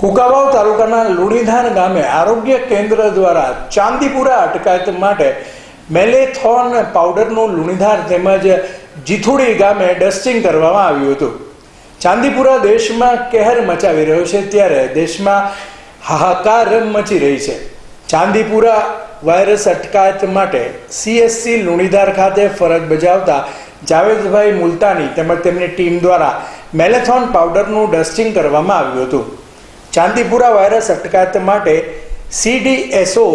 કુકાવાવ તાલુકાના લુણીધાન ગામે આરોગ્ય કેન્દ્ર દ્વારા ચાંદીપુરા અટકાયત માટે મેલેથોન પાવડરનું લુણીધાર તેમજ જીથુડી ગામે ડસ્ટિંગ કરવામાં આવ્યું હતું. ચાંદીપુરા દેશમાં કહેર મચાવી રહ્યો છે ત્યારે દેશમાં હાહાકાર મચી રહી છે. ચાંદીપુરા વાયરસ અટકાયત માટે સીએસસી લુણીધાર ખાતે ફરજ બજાવતા જાવેદભાઈ મુલતાની તેમજ તેમની ટીમ દ્વારા મેલેથોન પાવડરનું ડસ્ટિંગ કરવામાં આવ્યું હતું. ચાંદીપુરા વાયરસ અટકાયત માટે સીડીએસઓ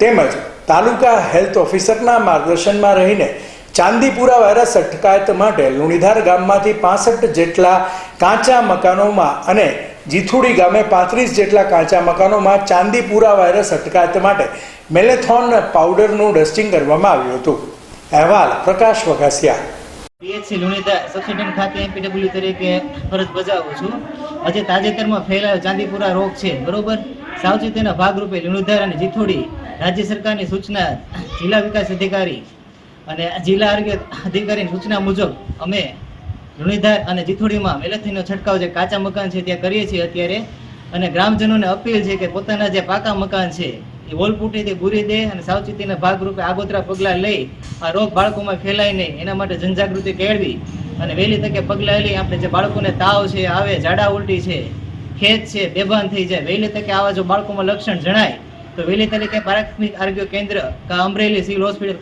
તેમજ તાલુકા હેલ્થ ઓફિસરના માર્ગદર્શનમાં રહીને ચાંદીપુરા વાયરસ અટકાયત માટે લુણીધાર ગામમાંથી પાસઠ જેટલા કાચા મકાનોમાં અને જીથુડી ગામે પાંત્રીસ જેટલા કાચા મકાનોમાં ચાંદીપુરા વાયરસ અટકાયત માટે મેલેથોન પાવડરનું ડસ્ટિંગ કરવામાં આવ્યું હતું. અહેવાલ પ્રકાશ વઘાસિયા. પીએચસી લુણીધા સબસિડન્ટ ખાતે એમપીડબ્લ્યુ તરીકે ફરજ બજાવું છું. આજે તાજેતરમાં ફેલાયો ચાંદીપુરા રોગ છે, બરોબર? સાવચેતીના ભાગરૂપે લુણીધાર અને જીથોડી રાજ્ય સરકારની સૂચના જિલ્લા વિકાસ અધિકારી અને જિલ્લા આરોગ્ય અધિકારીની સૂચના મુજબ અમે લુણીધાર અને જીથોડીમાં મેલેથીનો છંટકાવ જે કાચા મકાન છે, ત્યાં કરીએ છીએ અત્યારે. અને ગ્રામજનોને અપીલ છે કે પોતાના જે પાકા મકાન છે એ વોલપુટીથી બુરી દે અને સાવચેતીના ભાગરૂપે આગોતરા પગલાં લઈ આ રોગ બાળકોમાં ફેલાય નહીં, એના માટે જનજાગૃતિ કેળવી અને વહેલી તકે પગલાં લઈ આપણે જે બાળકોને તાવ છે, આવે, ઝાડા ઉલટી છે ખેત છે, બેભાન થઈ જાય, વહેલી તકે આવા જો બાળકોમાં લક્ષણ જણાય, તો વહેલી તકે પ્રાથમિક આરોગ્ય કેન્દ્ર કા અમરેલી સિવિલ હોસ્પિટલ